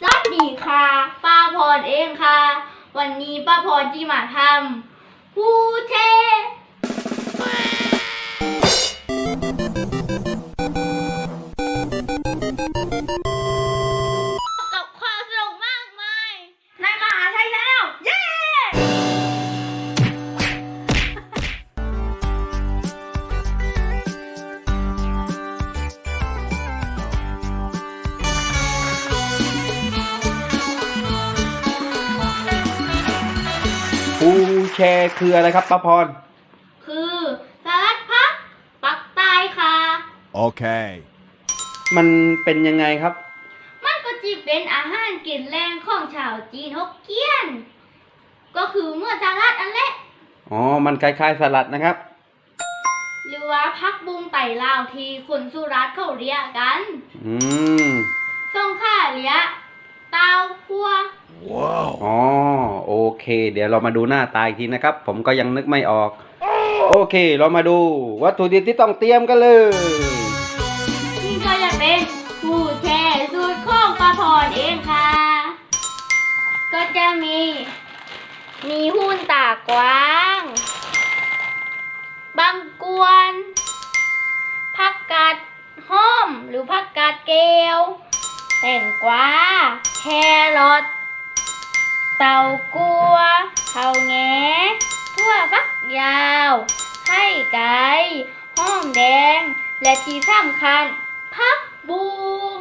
สวัสดีค่ะ ป้าพรเองค่ะ วันนี้ป้าพรที่มาทำผู้เท ปูแชร์คืออะไรครับป้าพร คือสลัดพักปักใต้ค่ะ Okay. มันเป็นยังไงครับ มันก็จีเป็นอาหารกินแรงของชาวจีนฮกเกี้ยน ก็คือเมื่อสลัดอันเละ อ๋อ มันคล้ายๆสลัดนะครับ หรือว่าพักบุงไต่ลาวที่คนสุรัตน์เขาเรียกกัน อืมทรงข้าเรียก เตาพัว Whoa. อ๋อโอเค เดี๋ยวเรามาดูหน้าตาอีกทีนะครับ ผมก็ยังนึกไม่ออก โอเค เรามาดูวัตถุดิบที่ต้องเตรียมกันเลย นี่ก็จะเป็นผู้แช่สูตรของปลาพรเองค่ะ ก็จะมี มีหุ้นตากว้างบางกวนผักกาดห้อมหรือผักกาดเกลียวแตงกวา แครอทเต่ากัวเท่าแงทั่วฟักยาวไข่ไก่ห้อมแดง และที่สำคัญพักบูม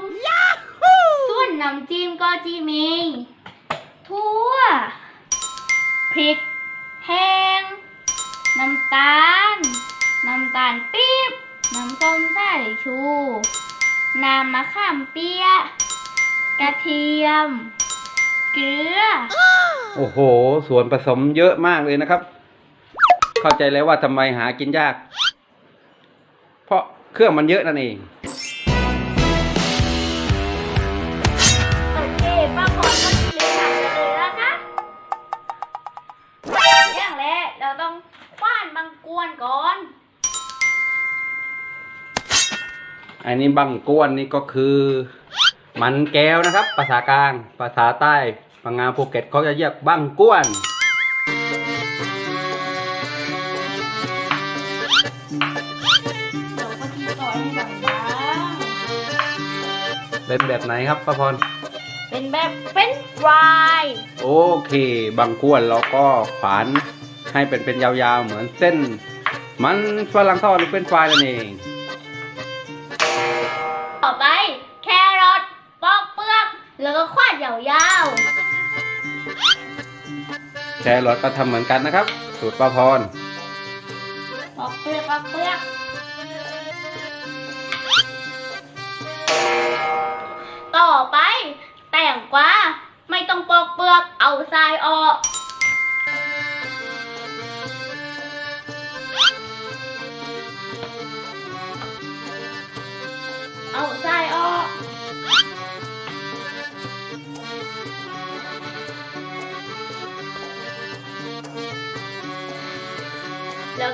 ส่วนน้ำจิ้มก็จะมีทั่วพริก แห้ง น้ำตาล น้ำตาลปี๊บ น้ำส้มสายชู น้ำมะขามเปียะ กระเทียม เกลือ โอ้โห ส่วนผสมเยอะมากเลยนะครับ เข้าใจแล้วว่าทำไมหากินยาก เพราะเครื่องมันเยอะนั่นเอง โอเคป้าพรก็ทีเลยค่ะเลยนะคะอย่างแรกเราต้องคว้านบางกวนก่อน อันนี้บังกวนนี่ก็คือ มันแก้วนะครับ ภาษากลาง ภาษาใต้พังงาภูเก็ตเขาจะเรียกบังกวนเราก็ที่ซอยให้บางเป็นแบบไหนครับป้าพรๆเป็นแบบเป็นฟรายโอเค บังกวนเราก็ขวานให้เป็นเป็นยาวๆ เหมือนเส้น มันฝรั่งทอดหรือเป็นไฟรายนั่นเอง แครอทก็ทำเหมือนกันนะครับ สูตรป้าพรปอกเปลือกปอกเปลือกต่อไป แต่งกวาไม่ต้องปอกเปลือกเอาทรายออก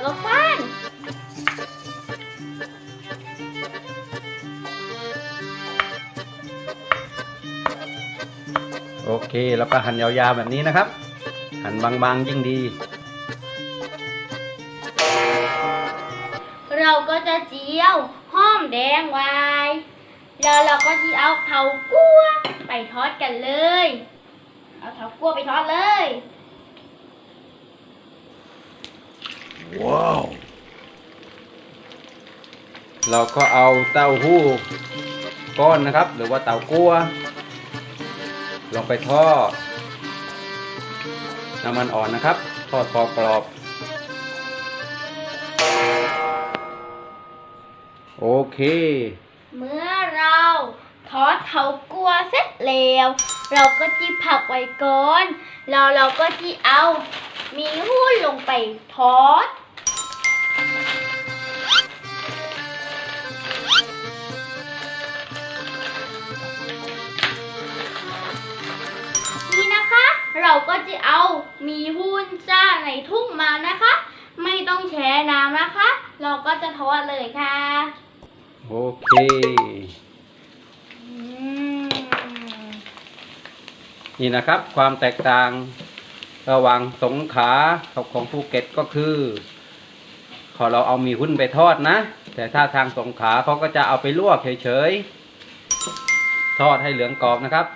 แล้วก็คว้านโอเค แล้วก็หั่นยาวๆแบบนี้นะครับ หั่นบางๆยิ่งดี เราก็จะเจียวห้อมแดงไว้ แล้วเราก็จะเอาเผากั้วไปทอดกันเลย เอาเผากั้วไปทอดเลย Whoa. เราก็เอาเต้าหู้ก้อนนะครับ หรือว่าเต้ากัวลงไปทอดน้ำมันอ่อนนะครับ ทอดพอกรอบ โอเค เมื่อเราทอดเผากั้วเสร็จแล้ว เราก็จีผักไว้ก่อน แล้วเราก็จีเอา มีหุ้นลงไปทอด ทุ่งมานะคะ ไม่ต้องแช่น้ำนะคะ เราก็จะทอดเลยค่ะ โอเคอืมนี่นะครับ ความแตกต่างระหว่างสงขลากับของภูเก็ตก็คือพอเราเอาหมีหุ้นไปทอดนะ แต่ถ้าทางสงขลาเขาก็จะเอาไปลวกเฉยๆ ทอดให้เหลืองกรอบนะครับ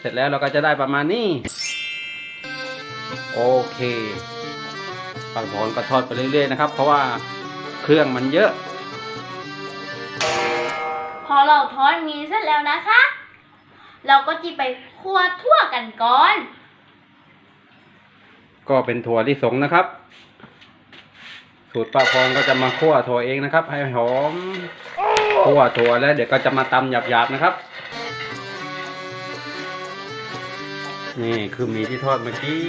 เสร็จแล้วเราก็จะได้ประมาณนี้ โอเค ปลาหอนก็ทอดไปเรื่อยๆนะครับ เพราะว่าเครื่องมันเยอะ พอเราทอดหมีเสร็จแล้วนะคะ เราก็จะไปคั่วทั่วกันก่อน ก็เป็นถั่วลิสงนะครับ สูตรป้าพรก็จะมาคั่วถั่วเองนะครับ ให้หอมคั่วถั่วแล้วเดี๋ยวก็จะมาตำหยาบๆนะครับ นี่คือหมีที่ทอดเมื่อกี้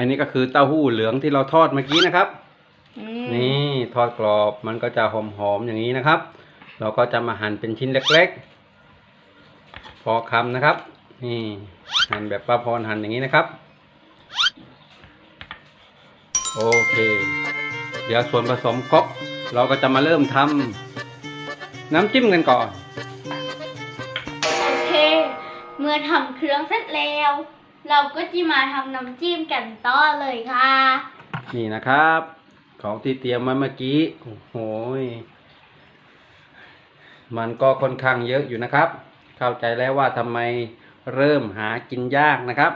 อันนี้ก็คือเต้าหู้เหลืองที่เราทอดเมื่อกี้นะครับอืมนี่ทอดกรอบมันก็จะหอมๆอย่างนี้นะครับ เราก็จะมาหั่นเป็นชิ้นเล็กๆ พอคำนะครับ นี่หั่นแบบป้าพรหั่นอย่างนี้นะครับ โอเค เดี๋ยวส่วนผสมครบเราก็จะมาเริ่มทำน้ำจิ้มกันก่อน โอเค เมื่อทำเครื่องเสร็จแล้ว เราก็จะมาทำน้ำจิ้มกันต่อเลยค่ะ นี่นะครับ ของที่เตรียมมาเมื่อกี้โอ้โหมันก็ค่อนข้างเยอะอยู่นะครับ เข้าใจแล้วว่าทำไมเริ่มหากินยากนะครับ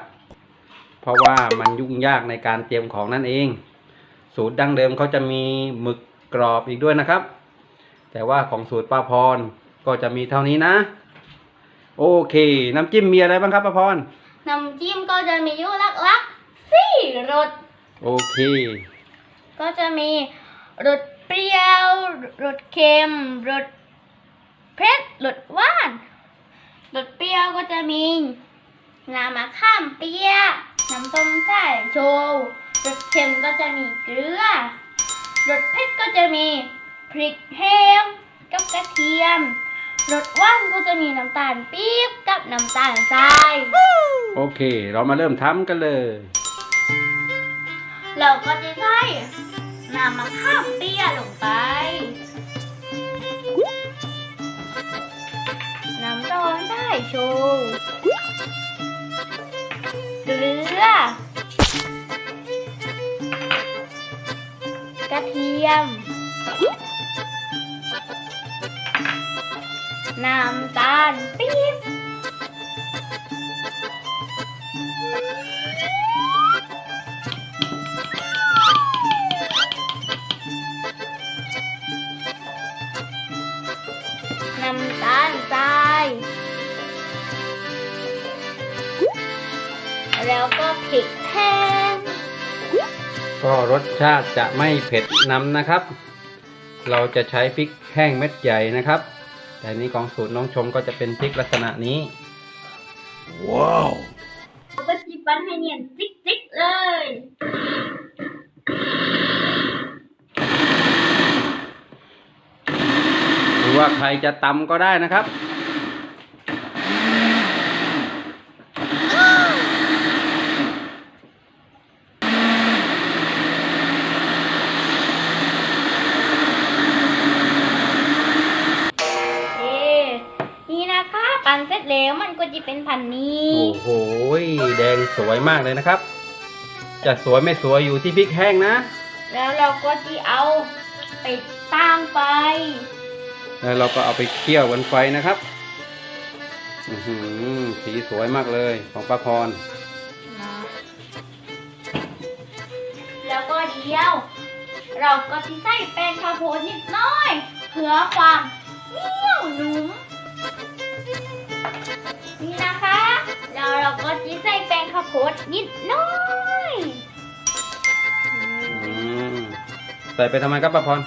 เพราะว่ามันยุ่งยากในการเตรียมของนั่นเอง สูตรดั้งเดิมเขาจะมีหมึกกรอบอีกด้วยนะครับ แต่ว่าของสูตรป้าพรก็จะมีเท่านี้นะ โอเค น้ำจิ้มมีอะไรบ้างครับป้าพร น้ำจิ้มก็จะมีอยู่ลักๆสี่รส โอเค ก็จะมีรสเปรี้ยวรสเค็มรสเผ็ดรสหวานรสเปรี้ยวก็จะมีน้ำมะขามเปียกน้ำส้มสายโชว์รสเค็มก็จะมีเกลือรสเผ็ดก็จะมีพริกแห้งกับกระเทียม รสหวานก็จะมีน้ำตาลปี๊บกับน้ำตาลทราย โอเค เรามาเริ่มทำกันเลย เราก็จะใส่น้ำมะขามเปียกลงไป น้ำร้อนได้โชว์เกลือกระเทียม น้ำตาลปี๊บน้ำตาลทราย แล้วก็พริกแห้งก็รสชาติจะไม่เผ็ดน้ำนะครับ เราจะใช้พริกแห้งเม็ดใหญ่นะครับ แต่นี้ของสูตรน้องชมก็จะเป็นพริกลักษณะนี้ ว้าวก็จิปันให้เนียนจิ๊กๆเลย หรือว่าใครจะตำก็ได้นะครับ แล้วมันก็จะเป็นพันนี้ โอ้โหแดงสวยมากเลยนะครับ จะสวยไม่สวยอยู่ที่พริกแห้งนะ แล้วเราก็จะเอาไปตั้งไปแล้วเราก็เอาไปเคี่ยวบนไฟนะครับอือหือสีสวยมากเลยของป้าพร แล้วก็เดียว เราก็จะใส่แป้งข้าวโพดนิดหน้อย เพื่อความเหนียวนุ่ม นี่นะคะแล้วเราก็จะใส่แป้งข้าวโพดนิดหน้อยอืมอืมใส่ไปทำไมครับป้าพร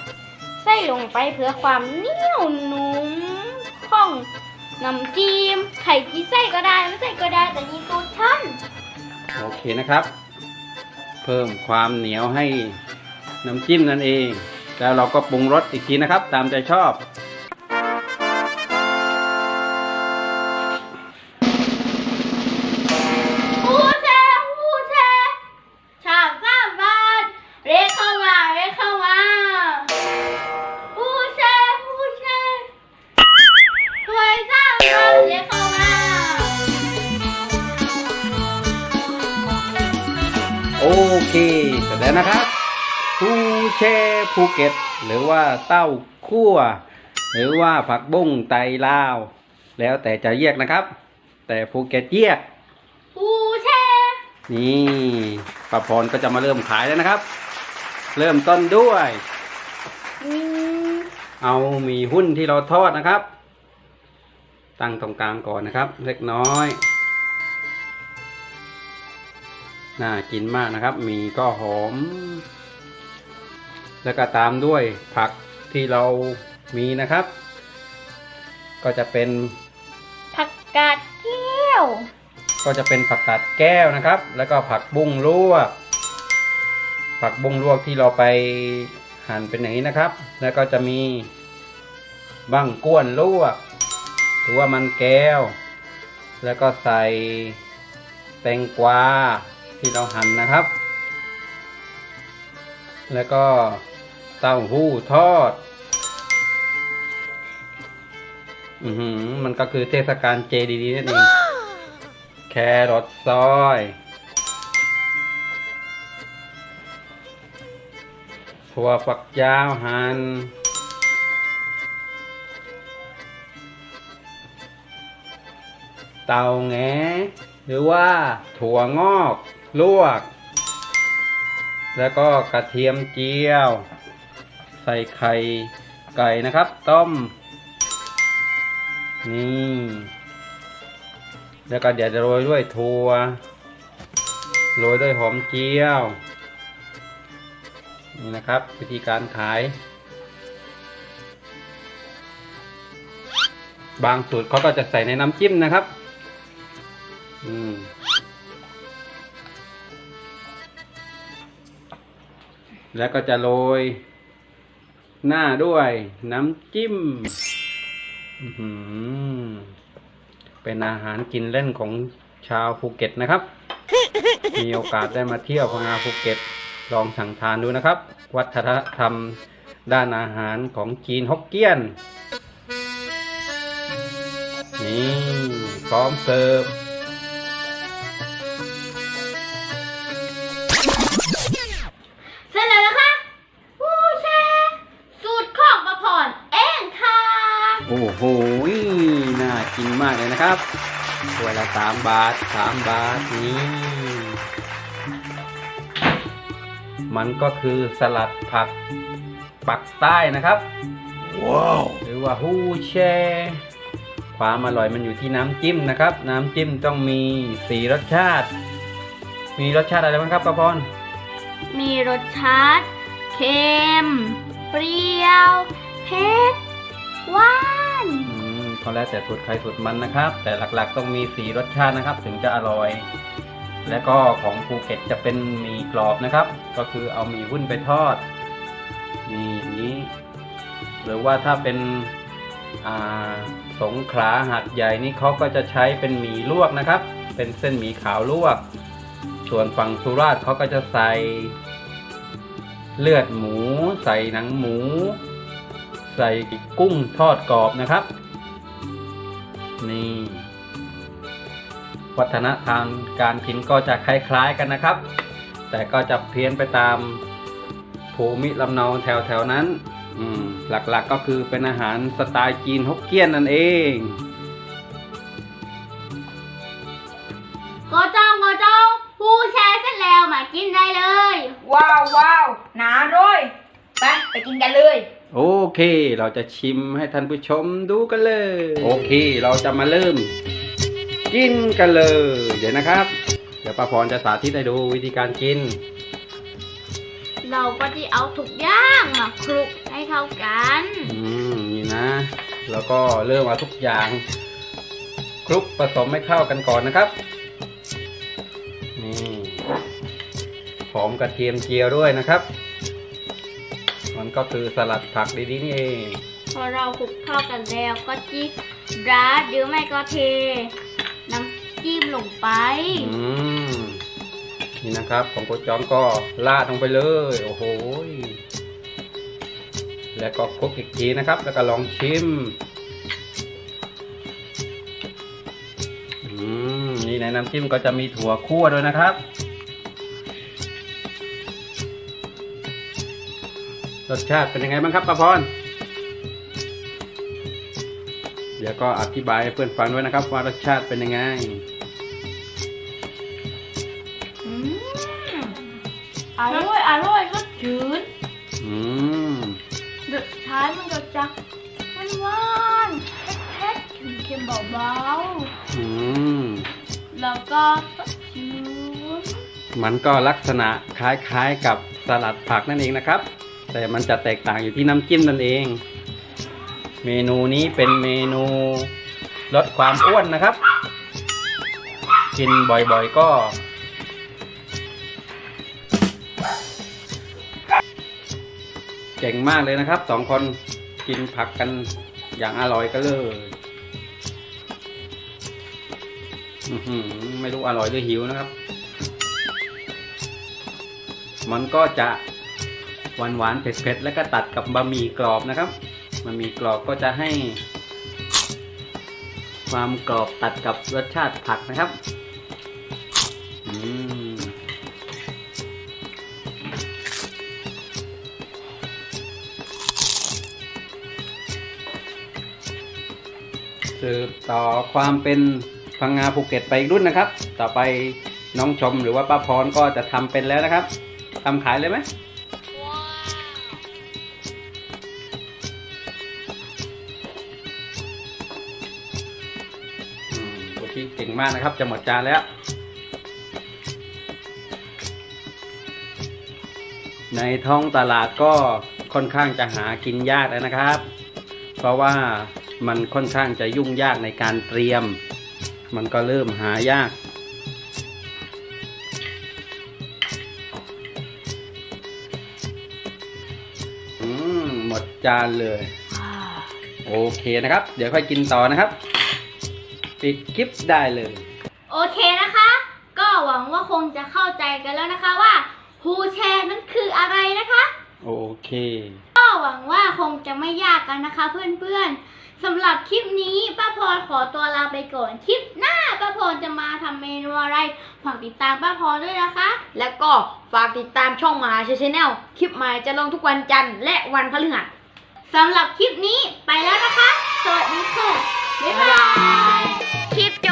ใส่ลงไปเพื่อความเหนียวนุ่มของน้ำจิ้มไข่ที่ใส่ก็ได้ไม่ใส่ก็ได้แต่นี่ตูดท่านโอเคนะครับ เพิ่มความเหนียวให้น้ำจิ้มนั่นเอง แล้วเราก็ปรุงรสอีกทีนะครับ ตามใจชอบ ภูเก็ต หรือว่าเต้าคั่ว หรือว่าผักบุ้งไตลาว แล้วแต่จะเรียกนะครับ แต่ภูเก็ตเรียกปูแช่นี่ป้าพรก็จะมาเริ่มขายแล้วนะครับ เริ่มต้นด้วยอืมเอาหมีหุ้นที่เราทอดนะครับ ตั้งตรงกลางก่อนนะครับ เล็กน้อยน่ากินมากนะครับหมีก็หอม แล้วก็ตามด้วยผักที่เรามีนะครับ ก็จะเป็นผักกาดเกี้ยวก็จะเป็นผักกาดแก้วนะครับ แล้วก็ผักบุ้งลวก ผักบุ้งลวกที่เราไปหั่นเป็นอย่างนี้นะครับ แล้วก็จะมีบั้งก้วนลวก หรือว่ามันแก้ว แล้วก็ใส่แตงกวาที่เราหั่นนะครับ แล้วก็ เต้าหู้ทอด อือหือ มันก็คือเทศกาลเจดีๆนั่นเอง แครอทซอย ถั่วฝักยาวหัน่นเตาแงหรือว่าถั่วงอก ลวก แล้วก็กระเทียมเจียว ส่ไข่ไก่นะครับ ต้ม นี่ แล้วก็เดี๋ยวจะโรยด้วยถั่ว โรยด้วยหอมเจียว นี่นะครับวิธีการขาย บางสูตรเขาก็จะใส่ในน้ำจิ้มนะครับ อืมแล้วก็จะโรย หน้าด้วยน้ำจิ้มเป็นอาหารกินเล่นของชาวภูเก็ตนะครับ มีโอกาสได้มาเที่ยวพังงาภูเก็ต ลองสั่งทานดูนะครับ วัฒนธรรมด้านอาหารของจีนฮกเกี้ยน นี่พร้อมเสิร์ฟ อ้โหน่ากินมากเลยนะครับถ้วยละสามบาทสามบาทนี่มันก็คือสลัดผักปักใต้นะครับ ว้าว หรือว่าฮูแช่ความอร่อยมันอยู่ที่น้ำจิ้มนะครับ น้ำจิ้มต้องมีสีรสชาติ มีรสชาติอะไรบ้างครับป้าพรมีรสชาติเค็ม เปรี้ยว เผ็ดหวานอืม ก็แล้วแต่สูตรใครสูตรมันนะครับ แต่หลักๆต้องมีสีรสชาตินะครับ ถึงจะอร่อย และก็ของภูเก็ตจะเป็นหมี่กรอบนะครับ ก็คือเอามีหุ้นไปทอดนี่อย่างนี้ หรือว่าถ้าเป็นสงขลาหัดใหญ่นี่เขาก็จะใช้เป็นหมี่ลวกนะครับ เป็นเส้นหมี่ขาวลวก ส่วนฝั่งสุราษฎร์เขาก็จะใส่เลือดหมู ใส่หนังหมู ใส่กุ้งทอดกรอบนะครับ นี่วัฒนธรรมการกินก็จะคล้ายๆกันนะครับ แต่ก็จะเพี้ยนไปตามภูมิลำเนาแถวๆนั้นอืมหลักๆก็คือเป็นอาหารสไตล์จีนฮกเกี้ยนนั่นเองโกจองโกจองปูแช่เสร็จแล้วมากินได้เลย ว้าวว้าวหนาร้อยไปไปกินกันเลย โอเค เราจะชิมให้ท่านผู้ชมดูกันเลย โอเค เราจะมาเริ่ม กินกันเลย เดี๋ยวนะครับ เดี๋ยวป้าพรจะสาธิตให้ดูวิธีการกิน เราก็จะเอาทุกอย่างมาคลุกให้เข้ากัน อืมนี่นะ แล้วก็เริ่มเอาทุกอย่าง คลุกผสมให้เข้ากันก่อนนะครับ นี่หอมกระเทียมเจียวด้วยนะครับ มันก็คือสลัดผักดีๆนี่เอง พอเราคลุกเข้ากันแล้วก็จิกราดหรือไม่ก็เท น้ำจิ้มลงไป อืม นี่นะครับ ของโกจองก็ลาดลงไปเลย โอ้โห แล้วก็คลุกอีกทีนะครับ แล้วก็ลองชิมนี่ในน้ำจิ้มก็จะมีถั่วคั่วด้วยนะครับ รสชาติเป็นยังไงบ้างครับป้าพร เดี๋ยวก็อธิบายให้เพื่อนฟังด้วยนะครับ ว่ารสชาติเป็นยังไง อืมอร่อยอร่อยก็จืดอืมสุดท้ายมันก็จะหวานหวานๆเผ็ดๆเค็มๆเบาอืมๆแล้วก็สดชื่นมันก็ลักษณะคล้ายๆกับสลัดผักนั่นเองนะครับ แต่มันจะแตกต่างอยู่ที่น้ำจิ้มนั่นเอง เมนูนี้เป็นเมนูลดความอ้วนนะครับ กินบ่อยๆก็ เก่งมากเลยนะครับสองคนกินผักกันอย่างอร่อยก็เลยไม่รู้อร่อยหรือหิวนะครับ มันก็จะ หวานหวานๆเผ็ดๆแล้วก็ตัดกับบะหมี่กรอบนะครับบะหมี่กรอบก็จะให้ ความกรอบตัดกับรสชาติผักนะครับอืมสืบต่อความเป็นพังงาภูเก็ตไปอีกรุ่นนะครับ ต่อไปน้องชมหรือว่าป้าพรก็จะทำเป็นแล้วนะครับทำขายเลยไหม งมากนะครับ จะหมดจานแล้วในท้องตลาดก็ค่อนข้างจะหากินยากแล้วนะครับ เพราะว่ามันค่อนข้างจะยุ่งยากในการเตรียม มันก็เริ่มหายากอืมหมดจานเลย โอเคนะครับ เดี๋ยวค่อยกินต่อนะครับ ปิดคลิปได้เลย โอเคนะคะ ก็หวังว่าคงจะเข้าใจกันแล้วนะคะว่าฮูแชร์นั้นคืออะไรนะคะ โอเค ก็หวังว่าคงจะไม่ยากกันนะคะ เพื่อนๆสำหรับคลิปนี้ป้าพรขอตัวลาไปก่อนคลิปหน้าป้าพรจะมาทำเมนูอะไรฝากติดตามป้าพรด้วยนะคะ แล้วก็ฝากติดตามช่องมหาชัยชแนลคลิปใหม่จะลงทุกวันจันทร์และวันพฤหัสสำหรับคลิปนี้ไปแล้วนะคะ สวัสดีค่ะ บ๊ายบาย kids